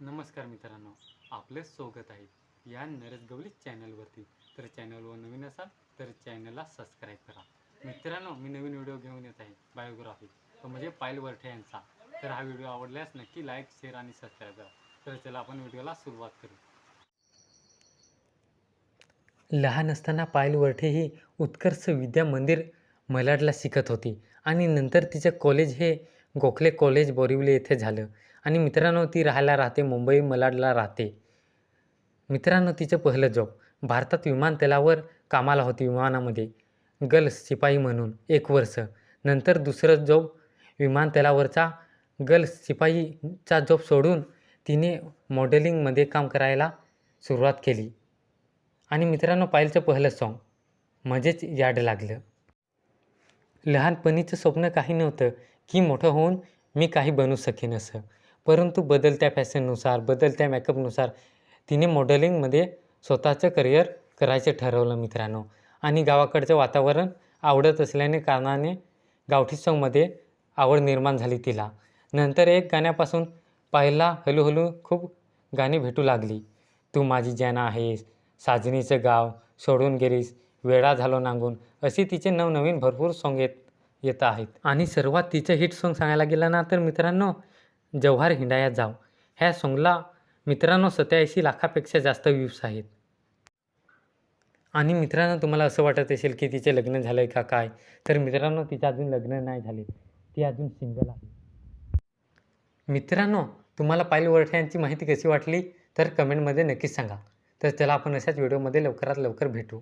नमस्कार मित्रांनो आपले स्वागत आहे या नरेश गवली चॅनलवरती. तर चॅनलवर नवीन असाल तर चॅनलला सबस्क्राईब करा. मित्रांनो मी नवीन व्हिडिओ घेऊन येत आहे बायोग्राफी. तो म्हणजे पायल वरठे यांचा. तर हा व्हिडिओ आवडल्यास नक्की लाईक शेअर आणि सबस्क्राईब करा. तर चला आपण व्हिडिओला सुरुवात करू. लहान असताना पायल वरठे ही उत्कर्ष विद्या मंदिर मलाडला शिकत होती आणि नंतर तिचं कॉलेज हे गोखले कॉलेज बोरिवली येथे झालं आणि मित्रांनो ती राहायला राहते मुंबई मलाडला राहते. मित्रांनो तिचं पहिलं जॉब भारतात विमानतलावर कामाला होती विमानामध्ये. गर्ल्स शिपाई म्हणून एक वर्ष. नंतर दुसरं जॉब विमानतलावरचा गर्ल्स शिपाईचा जॉब सोडून तिने मॉडेलिंगमध्ये काम करायला सुरुवात केली. आणि मित्रांनो पायलचं पहिलं सॉन्ग मजेच याड लागलं. लहानपणीचं स्वप्न काही नव्हतं की मोठं होऊन मी काही बनू शकेन असं. परंतु बदलत्या फॅशननुसार बदलत्या मेकअपनुसार तिने मॉडेलिंगमध्ये स्वतःचं करिअर करायचं ठरवलं मित्रांनो. आणि गावाकडचं वातावरण आवडत असल्याने कारणाने गावठी सॉन्गमध्ये आवड निर्माण झाली तिला. नंतर एक गाण्यापासून पाहिला हळूहळू खूप गाणी भेटू लागली. तू माझी जाना आहेस साजनीचं गाव सोडून गेलीस वेळा झालो नांगून. अशी तिचे नवनवीन भरपूर सॉन्ग येत येत आहेत. आणि सर्वात तिचं हिट सॉन्ग सांगायला गेलं ना तर मित्रांनो जव्हार हिंडाया जाव. ह्या सॉन्गला मित्रांनो सत्याऐंशी लाखापेक्षा जास्त व्ह्यूज आहेत. आणि मित्रांनो तुम्हाला असं वाटत असेल की तिचे लग्न झालं आहे का काय? तर मित्रांनो तिचं अजून लग्न नाही झाले. ती अजून सिंगल आहे. मित्रांनो तुम्हाला पायल वरठ्यांची माहिती कशी वाटली? तर कमेंटमध्ये नक्कीच सांगा. तर चला आपण अशाच व्हिडिओमध्ये लवकरात लवकर भेटू.